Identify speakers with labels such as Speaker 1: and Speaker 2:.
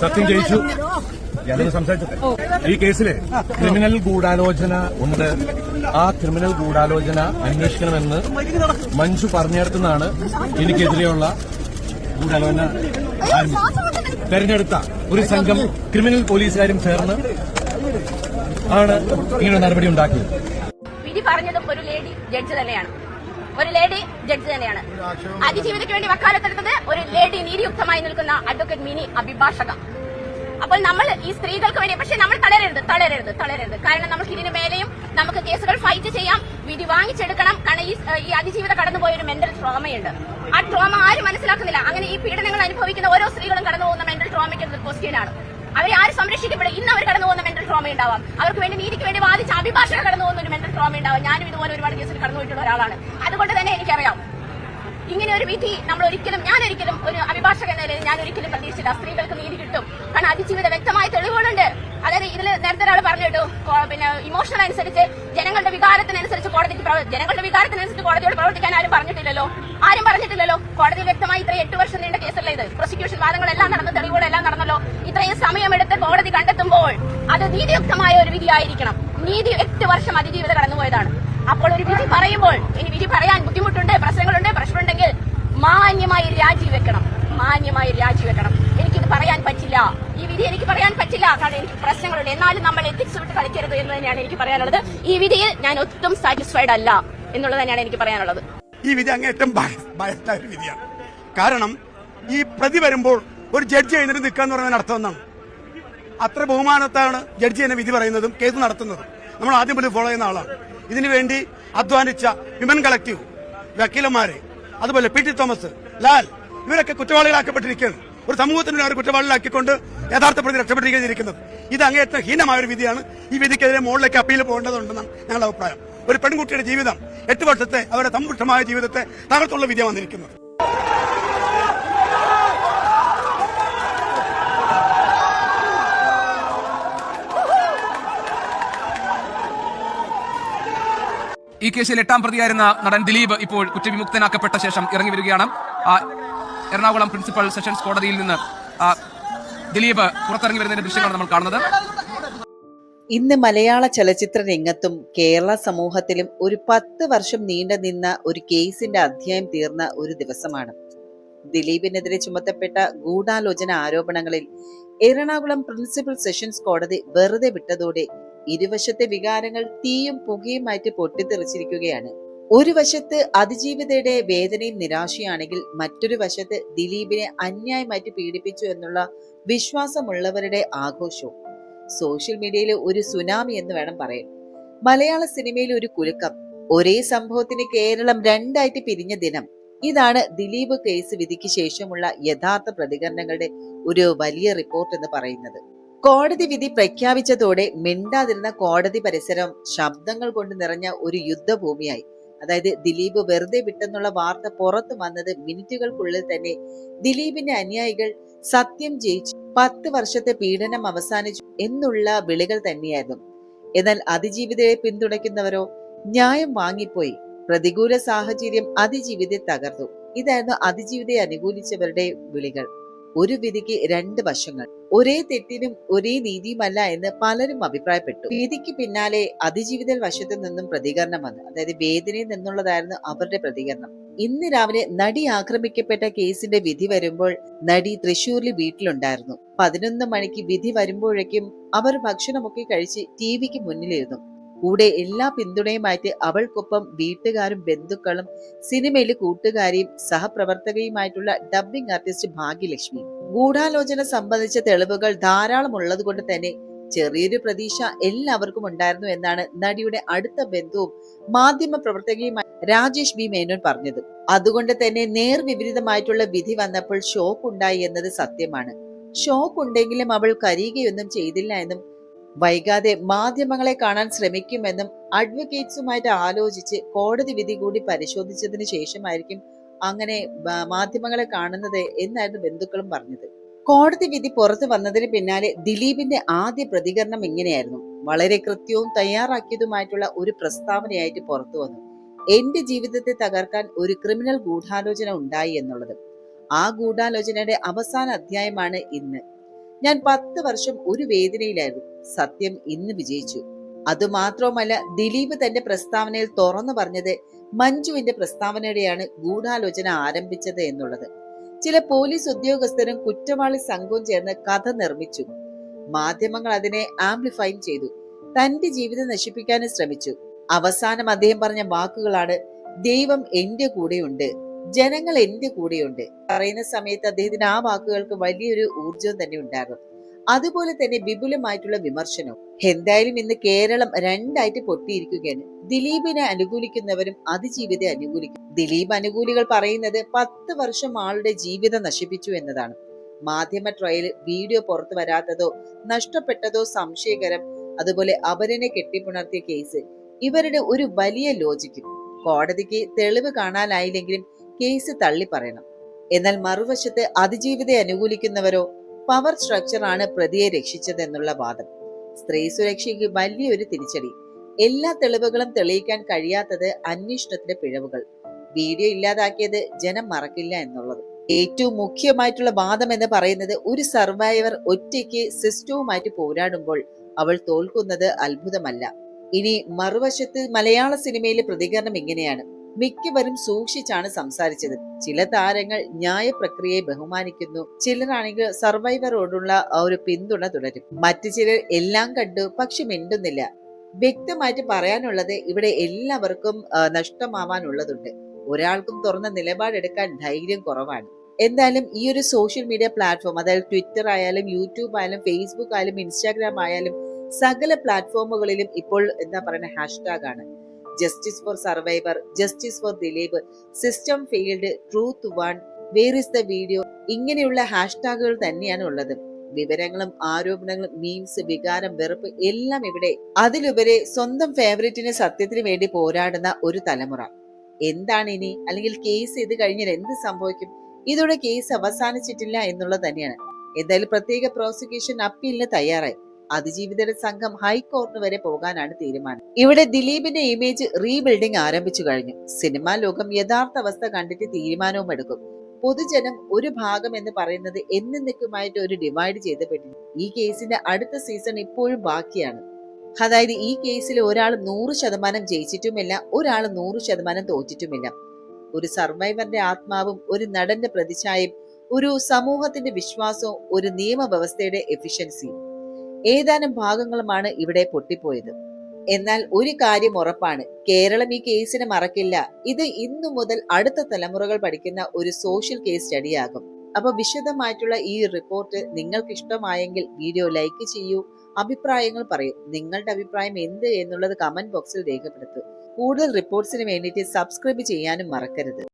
Speaker 1: സത്യം ജയിച്ചു. ഞാനത് സംസാരിച്ചു ഈ കേസിൽ ക്രിമിനൽ ഗൂഢാലോചന ഉണ്ട്. ആ ക്രിമിനൽ ഗൂഢാലോചന അന്വേഷിക്കണമെന്ന് മഞ്ജു പറഞ്ഞിടത്തുനിന്നാണ് എനിക്കെതിരെയുള്ള ഗൂഢാലോചന. തെരഞ്ഞെടുത്ത ഒരു സംഘം ക്രിമിനൽ പോലീസുകാരും ചേർന്ന് ആണ് ഇങ്ങനെ നടപടി ഉണ്ടാക്കിയത്.
Speaker 2: പറഞ്ഞതും ഒരു ലേഡി ജഡ്ജ് തന്നെയാണ്. ഒരു ലേഡി ജഡ്ജ് തന്നെയാണ്. അതിജീവിതയ്ക്ക് വേണ്ടി വക്കാലത്തെടുത്തത് ഒരു ലേഡി നീതിയുക്തമായി നിൽക്കുന്ന അഡ്വക്കേറ്റ് മിനി അഭിഭാഷക. അപ്പോൾ നമ്മൾ ഈ സ്ത്രീകൾക്ക് വേണ്ടി പക്ഷെ നമ്മൾ തളരരുത് തളരരുത് തളരരുത്. കാരണം നമുക്ക് ഇതിന് മേലെയും നമുക്ക് കേസുകൾ ഫൈറ്റ് ചെയ്യാം വിധി വാങ്ങിച്ചെടുക്കണം. കാരണം ഈ ഈ അതിജീവിത കടന്നുപോയ ഒരു മെന്റൽ ട്രോമയുണ്ട് ആ ട്രോമ ആരും മനസ്സിലാക്കുന്നില്ല. അങ്ങനെ ഈ പീഡനങ്ങൾ അനുഭവിക്കുന്ന ഓരോ സ്ത്രീകളും കടന്നു പോകുന്ന മെന്റൽ ട്രോമയ്ക്ക് ക്വസ്റ്റ്യനാണ് അവരെ ആരും സംരക്ഷിക്കപ്പെടും ഇന്ന് അവർ കടന്നു പോകുന്ന ട്രോമ ഉണ്ടാവാം. അവർക്ക് വേണ്ടി നീതിക്ക് വേണ്ടി വാദിച്ച അഭിഭാഷണം കടന്നു പോകുന്ന ഒരു മെന്റൽ ട്രോമ ഉണ്ടാവാം. ഞാനും ഇതുപോലെ ഒരുപാട് കേസിൽ കടന്നു പോയിട്ടുള്ള ഒരാളാണ്. അതുകൊണ്ട് തന്നെ എനിക്കറിയാം. ഇങ്ങനെ ഒരു വിധി നമ്മൾ ഒരിക്കലും ഞാൻ ഒരിക്കലും ഒരു അഭിഭാഷകൻ എന്ന നിലയിൽ ഞാൻ ഒരിക്കലും പ്രതീക്ഷിച്ചില്ല. സ്ത്രീകൾക്ക് നീതി കിട്ടും. കാരണം അതിജീവിത വ്യക്തമായ തെളിവുകളുണ്ട്. അതായത് ഇതിൽ നേരത്തെ ഒരാൾ പറഞ്ഞു കേട്ടു. പിന്നെ ഇമോഷണൽ അനുസരിച്ച് ജനങ്ങളുടെ വികാരത്തിനനുസരിച്ച് കോടതിക്ക് ജനങ്ങളുടെ വികാരത്തിനനുസരിച്ച് കോടതിയോട് പ്രവർത്തിക്കാൻ ആരും പറഞ്ഞിട്ടില്ലല്ലോ. ആരും പറഞ്ഞിട്ടില്ലല്ലോ. കോടതി വ്യക്തമായി ഇത്ര എട്ട് വർഷം നീണ്ട കേസല്ലേ ഇത്? പ്രോസിക്യൂഷൻ വാദങ്ങളെല്ലാം നടന്നു തെളിവുകളെല്ലാം നടന്നല്ലോ. ഇത്രയും സമയമെടുത്ത് കോടതി അത് നീതിയുക്തമായ ഒരു വിധി ആയിരിക്കണം നീതി എട്ട് വർഷം അതിജീവിത കടന്നുപോയതാണ്. അപ്പോൾ ഒരു വിധി പറയുമ്പോൾ ഇനി വിധി പറയാൻ ബുദ്ധിമുട്ടുണ്ട് പ്രശ്നങ്ങളുണ്ട് പ്രശ്നമുണ്ടെങ്കിൽ മാന്യമായി രാജിവെക്കണം മാന്യമായി രാജിവെക്കണം എനിക്കിത് പറയാൻ പറ്റില്ല. ഈ വിധി എനിക്ക് പറയാൻ പറ്റില്ല. കാരണം എനിക്ക് പ്രശ്നങ്ങളുണ്ട്. എന്നാലും നമ്മൾ എത്തിക്സ് വിട്ട് കളിക്കരുത് എന്ന് തന്നെയാണ് എനിക്ക് പറയാനുള്ളത്. ഈ വിധിയിൽ ഞാൻ ഒട്ടും സാറ്റിസ്ഫൈഡ് അല്ല എന്നുള്ളത് തന്നെയാണ് എനിക്ക് പറയാനുള്ളത്.
Speaker 3: ഈ വിധി അങ്ങേറ്റം ഭയത്തായ ഒരു കാരണം ഈ പ്രതി വരുമ്പോൾ ഒരു ജഡ്ജി എഴുന്നേറ്റ് നിൽക്കുക എന്ന് പറയുന്നതിന് അർത്ഥം എന്താണ്? അത്ര ബഹുമാനത്താണ് ജഡ്ജി എന്നെ വിധി പറയുന്നതും കേസ് നടത്തുന്നതും. നമ്മൾ ആദ്യം പോലും ഫോളോ ചെയ്യുന്ന ആളാണ്. ഇതിനു വേണ്ടി അധ്വാനിച്ച വിമൻ കളക്റ്റീവ് വക്കീലന്മാരെ അതുപോലെ പി ടി തോമസ് ലാൽ ഇവരൊക്കെ കുറ്റവാളികളാക്കപ്പെട്ടിരിക്കുകയാണ്. ഒരു സമൂഹത്തിന് അവർ കുറ്റവാളികളാക്കിക്കൊണ്ട് യഥാർത്ഥ പ്രതി രക്ഷപ്പെട്ടിരിക്കുന്നത് ഇത് അങ്ങേയറ്റം ഹീനമായ ഒരു വിധിയാണ്. ഈ വിധിക്കെതിരെ മുകളിലേക്ക് അപ്പീൽ പോകേണ്ടതുണ്ടെന്നാണ് ഞങ്ങളുടെ അഭിപ്രായം. ഒരു പെൺകുട്ടിയുടെ ജീവിതം എട്ട് വർഷത്തെ അവരുടെ സമ്പുഷ്ടമായ ജീവിതത്തെ തകർത്തുള്ള വിധിയാണ് വന്നിരിക്കുന്നത്.
Speaker 4: ഈ കേസിൽ എട്ടാം പ്രതിയായിരുന്ന നടൻ ദിലീപ് ഇപ്പോൾ കുറ്റവിമുക്തനാക്കപ്പെട്ട ശേഷം ഇറങ്ങി വരികയാണ്. എറണാകുളം പ്രിൻസിപ്പൽ സെഷൻസ് കോടതിയിൽ നിന്ന് ദിലീപ് പുറത്തിറങ്ങി വരുന്നതിന്റെ ദൃശ്യങ്ങളാണ് നമ്മൾ കാണുന്നത്.
Speaker 5: ഇന്ന് മലയാള ചലച്ചിത്ര രംഗത്തും കേരള സമൂഹത്തിലും ഒരു പത്ത് വർഷം നീണ്ടു നിന്ന ഒരു കേസിന്റെ അധ്യായം തീർന്ന ഒരു ദിവസമാണ്. ദിലീപിനെതിരെ ചുമത്തപ്പെട്ട ഗൂഢാലോചന ആരോപണങ്ങളിൽ എറണാകുളം പ്രിൻസിപ്പൽ സെഷൻസ് കോടതി വെറുതെ വിട്ടതോടെ ഇരുവശത്തെ വികാരങ്ങൾ തീയും പുകയും മാറ്റി പൊട്ടിത്തെറിച്ചിരിക്കുകയാണ്. ഒരു വശത്ത് അതിജീവിതയുടെ വേദനയും നിരാശയാണെങ്കിൽ മറ്റൊരു വശത്ത് ദിലീപിനെ അന്യായമായിട്ട് പീഡിപ്പിച്ചു എന്നുള്ള വിശ്വാസമുള്ളവരുടെ ആഘോഷവും. സോഷ്യൽ മീഡിയയിലെ ഒരു സുനാമി എന്ന് വേണം പറയാൻ. മലയാള സിനിമയിലെ ഒരു കുലുക്കം. ഒരേ സംഭവത്തിന് കേരളം രണ്ടായിട്ട് പിരിഞ്ഞ ദിനം. ഇതാണ് ദിലീപ് കേസ് വിധിക്ക് ശേഷമുള്ള യഥാർത്ഥ പ്രതികരണങ്ങളുടെ ഒരു വലിയ റിപ്പോർട്ട് എന്ന് പറയുന്നത്. കോടതി വിധി പ്രഖ്യാപിച്ചതോടെ മിണ്ടാതിരുന്ന കോടതി പരിസരം ശബ്ദങ്ങൾ കൊണ്ട് നിറഞ്ഞ ഒരു യുദ്ധഭൂമിയായി. അതായത് ദിലീപ് വെറുതെ വിട്ടെന്നുള്ള വാർത്ത പുറത്തു വന്നത് മിനിറ്റുകൾക്കുള്ളിൽ തന്നെ ദിലീപിന്റെ അനുയായികൾ സത്യം ജയിച്ചു. പത്ത് വർഷത്തെ പീഡനം അവസാനിച്ചു എന്നുള്ള വിളികൾ തന്നെയായിരുന്നു. എന്നാൽ അതിജീവിതയെ പിന്തുണയ്ക്കുന്നവരോ ന്യായം വാങ്ങിപ്പോയി. പ്രതികൂല സാഹചര്യം അതിജീവിതയെ തകർന്നു. ഇതായിരുന്നു അതിജീവിതയെ അനുകൂലിച്ചവരുടെ വിളികൾ. ഒരു വിധിക്ക് രണ്ട് വശങ്ങൾ. ഒരേ തെറ്റിനും ഒരേ നീതിയുമല്ല എന്ന് പലരും അഭിപ്രായപ്പെട്ടു. വിധിക്ക് പിന്നാലെ അതിജീവിതൽ വശത്തു നിന്നും പ്രതികരണം വന്നു. അതായത് വേദനയിൽ നിന്നുള്ളതായിരുന്നു അവരുടെ പ്രതികരണം. ഇന്ന് രാവിലെ നടി ആക്രമിക്കപ്പെട്ട കേസിന്റെ വിധി വരുമ്പോൾ നടി തൃശൂരിൽ വീട്ടിലുണ്ടായിരുന്നു. പതിനൊന്ന് മണിക്ക് വിധി വരുമ്പോഴേക്കും അവർ ഭക്ഷണമൊക്കെ കഴിച്ച് ടി വിക്ക് മുന്നിലിരുന്നു. കൂടെ എല്ലാ പിന്തുണയുമായിട്ട് അവൾക്കൊപ്പം വീട്ടുകാരും ബന്ധുക്കളും സിനിമയിലെ കൂട്ടുകാരിയും സഹപ്രവർത്തകയുമായിട്ടുള്ള ഡബ്ബിംഗ് ആർട്ടിസ്റ്റ് ഭാഗ്യലക്ഷ്മി. ഗൂഢാലോചന സംബന്ധിച്ച തെളിവുകൾ ധാരാളം ഉള്ളതുകൊണ്ട് തന്നെ ചെറിയൊരു പ്രതീക്ഷ എല്ലാവർക്കും ഉണ്ടായിരുന്നു എന്നാണ് നടിയുടെ അടുത്ത ബന്ധുവും മാധ്യമ പ്രവർത്തകയുമായ രാജേഷ് ബി മേനോൻ പറഞ്ഞത്. അതുകൊണ്ട് തന്നെ നേർവിപരീതമായിട്ടുള്ള വിധി വന്നപ്പോൾ ഷോക്ക് ഉണ്ടായി എന്നത് സത്യമാണ്. ഷോക്ക് ഉണ്ടെങ്കിലും അവൾ കരയുകയൊന്നും ചെയ്തില്ല എന്നും വൈകാതെ മാധ്യമങ്ങളെ കാണാൻ ശ്രമിക്കുമെന്നും അഡ്വക്കേറ്റ്സുമായിട്ട് ആലോചിച്ച് കോടതി വിധി കൂടി പരിശോധിച്ചതിന് ശേഷമായിരിക്കും അങ്ങനെ മാധ്യമങ്ങളെ കാണുന്നത് എന്നായിരുന്നു ബന്ധുക്കളും പറഞ്ഞത്. കോടതി വിധി പുറത്തു വന്നതിന് പിന്നാലെ ദിലീപിന്റെ ആദ്യ പ്രതികരണം ഇങ്ങനെയായിരുന്നു. വളരെ കൃത്യവും തയ്യാറാക്കിയതുമായിട്ടുള്ള ഒരു പ്രസ്താവനയായിട്ട് പുറത്തു വന്നു. എന്റെ ജീവിതത്തെ തകർക്കാൻ ഒരു ക്രിമിനൽ ഗൂഢാലോചന ഉണ്ടായി എന്നുള്ളത്. ആ ഗൂഢാലോചനയുടെ അവസാന അധ്യായമാണ് ഇന്ന്. ഞാൻ പത്ത് വർഷം ഒരു വേദനയിലായിരുന്നു. സത്യം ഇന്ന് വിജയിച്ചു. അതുമാത്രവുമല്ല ദിലീപ് തന്റെ പ്രസ്താവനയിൽ തുറന്നു പറഞ്ഞത് മഞ്ജുവിന്റെ പ്രസ്താവനയുടെയാണ് ഗൂഢാലോചന ആരംഭിച്ചത് എന്നുള്ളത്. ചില പോലീസ് ഉദ്യോഗസ്ഥരും കുറ്റവാളി സംഘവും ചേർന്ന് കഥ നിർമ്മിച്ചു. മാധ്യമങ്ങൾ അതിനെ ആംപ്ലിഫൈയും ചെയ്തു. തന്റെ ജീവിതം നശിപ്പിക്കാനും ശ്രമിച്ചു. അവസാനം അദ്ദേഹം പറഞ്ഞ വാക്കുകളാണ് ദൈവം എന്റെ കൂടെയുണ്ട്. ജനങ്ങൾ എന്റെ കൂടെയുണ്ട്. പറയുന്ന സമയത്ത് അദ്ദേഹത്തിന് ആ വാക്കുകൾക്ക് വലിയൊരു ഊർജം തന്നെ ഉണ്ടാകും. അതുപോലെ തന്നെ വിപുലമായിട്ടുള്ള വിമർശനവും എന്തായാലും ഇന്ന് കേരളം രണ്ടായിട്ട് പൊട്ടിയിരിക്കുകയാണ്. ദിലീപിനെ അനുകൂലിക്കുന്നവരും അതിജീവിതം അനുകൂലിക്കും. ദിലീപ് അനുകൂലികൾ പറയുന്നത് പത്ത് വർഷം ആളുടെ ജീവിതം നശിപ്പിച്ചു എന്നതാണ്. മാധ്യമ ട്രയൽ വീഡിയോ പുറത്തു വരാത്തതോ നഷ്ടപ്പെട്ടതോ സംശയകരം അതുപോലെ അപരനെ കെട്ടിപ്പുണർത്തിയ കേസ് ഇവരുടെ ഒരു വലിയ ലോജിക്കും. കോടതിക്ക് തെളിവ് കാണാനായില്ലെങ്കിലും കേസ് തള്ളി പറയണം. എന്നാൽ മറുവശത്ത് അതിജീവിതം അനുകൂലിക്കുന്നവരോ പവർ സ്ട്രക്ചർ ആണ് പ്രതിയെ രക്ഷിച്ചതെന്നുള്ള വാദം. സ്ത്രീ സുരക്ഷയ്ക്ക് വലിയൊരു തിരിച്ചടി. എല്ലാ തെളിവുകളും തെളിയിക്കാൻ കഴിയാത്തത് അന്വേഷണത്തിന്റെ പിഴവുകൾ. വീഡിയോ ഇല്ലാതാക്കിയത് ജനം മറക്കില്ല എന്നുള്ളത്. ഏറ്റവും മുഖ്യമായിട്ടുള്ള വാദം എന്ന് പറയുന്നത് ഒരു സർവൈവർ ഒറ്റയ്ക്ക് സിസ്റ്റവുമായിട്ട് പോരാടുമ്പോൾ അവൾ തോൽക്കുന്നത് അത്ഭുതമല്ല. ഇനി മറുവശത്ത് മലയാള സിനിമയിലെ പ്രതികരണം ഇങ്ങനെയാണ്. മിക്കവരും സൂക്ഷിച്ചാണ് സംസാരിച്ചത്. ചില താരങ്ങൾ ന്യായപ്രക്രിയയെ ബഹുമാനിക്കുന്നു. ചിലരാണെങ്കിൽ സർവൈവറോടുള്ള ഒരു പിന്തുണ തുടരും. മറ്റു ചിലർ എല്ലാം കണ്ടു പക്ഷെ മിണ്ടുന്നില്ല. വ്യക്തമായിട്ട് പറയാനുള്ളത് ഇവിടെ എല്ലാവർക്കും നഷ്ടമാവാനുള്ളതുണ്ട്. ഒരാൾക്കും തുറന്ന നിലപാടെടുക്കാൻ ധൈര്യം കുറവാണ്. എന്തായാലും ഈ ഒരു സോഷ്യൽ മീഡിയ പ്ലാറ്റ്ഫോം അതായത് ട്വിറ്റർ ആയാലും യൂട്യൂബ് ആയാലും ഫേസ്ബുക്ക് ആയാലും ഇൻസ്റ്റാഗ്രാം ആയാലും സകല പ്ലാറ്റ്ഫോമുകളിലും ഇപ്പോൾ എന്താ പറയുന്ന ഹാഷ്ടാഗ് ആണ് justice for survivor justice for Dileep system failed truth won where is the video ഇങ്ങനെയുള്ള ഹാഷ്ടാഗുകൾ തന്നെയാണ് ഉള്ളത്. വിവരങ്ങളും ആരോപണങ്ങളും മീംസ് വികാരം വെറുപ്പ് എല്ലാം ഇവിടെ. അതിലുപരി സ്വന്തം ഫേവറേറ്റിന് സത്യത്തിന് വേണ്ടി പോരാടുന്ന ഒരു തലമുറ. എന്താണ് ഇനി? അല്ലെങ്കിൽ കേസ് ഇത് കഴിഞ്ഞാൽ എന്ത് സംഭവിക്കും? ഇതോടെ കേസ് അവസാനിച്ചിട്ടില്ല എന്നുള്ളത് തന്നെയാണ്. എന്തായാലും പ്രത്യേക പ്രോസിക്യൂഷൻ അപ്പീലിന് തയ്യാറായി. അതിജീവിതരുടെ സംഘം ഹൈക്കോടതി വരെ പോകാനാണ് തീരുമാനം. ഇവിടെ ദിലീപിന്റെ ഇമേജ് റീബിൽഡിംഗ് ആരംഭിച്ചു കഴിഞ്ഞു. സിനിമാ ലോകം യഥാർത്ഥ അവസ്ഥ കണ്ടിട്ട് തീരുമാനവും എടുക്കും. പൊതുജനം ഒരു ഭാഗം എന്ന് പറയുന്നത് എന്നേക്കുമായിട്ട് ഒരു ഡിവൈഡ് ചെയ്തപ്പെട്ടു ഈ കേസിന്റെ അടുത്ത സീസൺ ഇപ്പോഴും ബാക്കിയാണ്. അതായത് ഈ കേസിൽ ഒരാൾ നൂറ് ശതമാനം ജയിച്ചിട്ടുമില്ല ഒരാൾ നൂറ് ശതമാനം തോറ്റിട്ടുമില്ല. ഒരു സർവൈവറിന്റെ ആത്മാവും ഒരു നടന്റെ പ്രതിച്ഛായയും ഒരു സമൂഹത്തിന്റെ വിശ്വാസവും ഒരു നിയമവ്യവസ്ഥയുടെ എഫിഷ്യൻസിയും ഏതാനും ഭാഗങ്ങളുമാണ് ഇവിടെ പൊട്ടിപ്പോയത്. എന്നാൽ ഒരു കാര്യം ഉറപ്പാണ്. കേരളം ഈ കേസിനെ മറക്കില്ല. ഇത് ഇന്നു മുതൽ അടുത്ത തലമുറകൾ പഠിക്കുന്ന ഒരു സോഷ്യൽ കേസ് സ്റ്റഡിയാകും. അപ്പൊ വിശദമായിട്ടുള്ള ഈ റിപ്പോർട്ട് നിങ്ങൾക്ക് ഇഷ്ടമായെങ്കിൽ വീഡിയോ ലൈക്ക് ചെയ്യൂ അഭിപ്രായങ്ങൾ പറയൂ. നിങ്ങളുടെ അഭിപ്രായം എന്ത് എന്നുള്ളത് കമന്റ് ബോക്സിൽ രേഖപ്പെടുത്തൂ. കൂടുതൽ റിപ്പോർട്ട്സിന് വേണ്ടിയിട്ട് സബ്സ്ക്രൈബ് ചെയ്യാനും മറക്കരുത്.